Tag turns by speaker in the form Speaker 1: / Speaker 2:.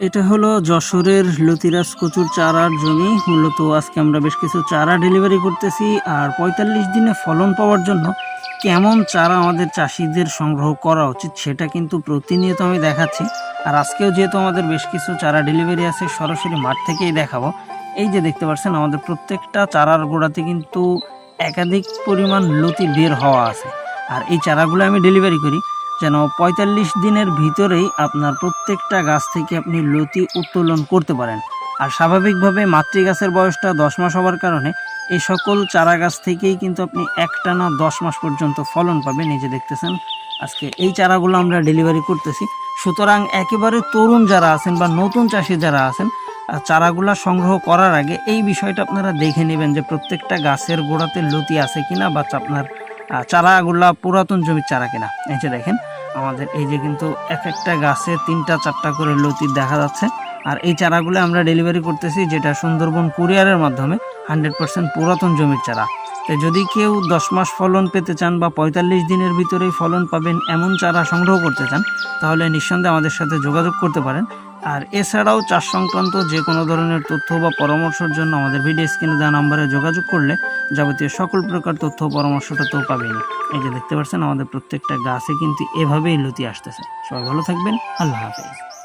Speaker 1: এটা হলো যশোরের লতিরাজ কচুর চারার জমি। মূলত আজকে আমরা বেশ কিছু চারা ডেলিভারি করতেছি আর পঁয়তাল্লিশ দিনে ফলন পাওয়ার জন্য কেমন চারা আমাদের চাষিদের সংগ্রহ করা উচিত সেটা কিন্তু প্রতিনিয়ত আমি দেখাচ্ছি। আর আজকেও যেহেতু আমাদের বেশ কিছু চারা ডেলিভারি আছে, সরাসরি মাঠ থেকেই দেখাবো। এই যে দেখতে পাচ্ছেন, আমাদের প্রত্যেকটা চারার গোড়াতে কিন্তু একাধিক পরিমাণ লতি বের হওয়া আছে। আর এই চারাগুলো আমি ডেলিভারি করি। যেন পঁয়তাল্লিশ দিনের ভিতরেই আপনার প্রত্যেকটা গাছ থেকে আপনি লতি উত্তোলন করতে পারেন। আর স্বাভাবিকভাবে মাতৃ গাছের বয়সটা দশ মাস হওয়ার কারণে এই সকল চারা গাছ থেকেই কিন্তু আপনি একটানা দশ মাস পর্যন্ত ফলন পাবেন। এই যে দেখতেছেন, আজকে এই চারাগুলো আমরা ডেলিভারি করতেছি। সুতরাং একেবারে তরুণ যারা আছেন বা নতুন চাষি যারা আছেন চারাগুলা সংগ্রহ করার আগে এই বিষয়টা আপনারা দেখে নেবেন যে প্রত্যেকটা গাছের গোড়াতে লতি আছে কিনা বা আপনার চারাগুলা পুরাতন জমির চারা কিনা। এই যে দেখেন, আমাদের এই যে কিন্তু এক একটা গাছে তিনটা, চারটা করে লতি দেখা যাচ্ছে। আর এই চারাগুলো আমরা ডেলিভারি করতেছি যেটা সুন্দরবন কুরিয়ারের মাধ্যমে হান্ড্রেড পার্সেন্ট পুরাতন জমির চারা। তো যদি কেউ দশ মাস ফলন পেতে চান বা পঁয়তাল্লিশ দিনের ভিতরেই ফলন পাবেন এমন চারা সংগ্রহ করতে চান, তাহলে নিঃসন্দেহে আমাদের সাথে যোগাযোগ করতে পারেন। আর এছাড়াও চাষ সংক্রান্ত যে কোনো ধরনের তথ্য বা পরামর্শের জন্য আমাদের ভিডিও স্ক্রিনে দেওয়া নাম্বারে যোগাযোগ করলে যাবতীয় সকল প্রকার তথ্য পরামর্শটা তো পাবেনি এই যে দেখতে পাচ্ছেন, আমাদের প্রত্যেকটা গাছে কিন্তু এভাবেই লতি আসতেছে। সবাই ভালো থাকবেন, আল্লাহ হাফেজ।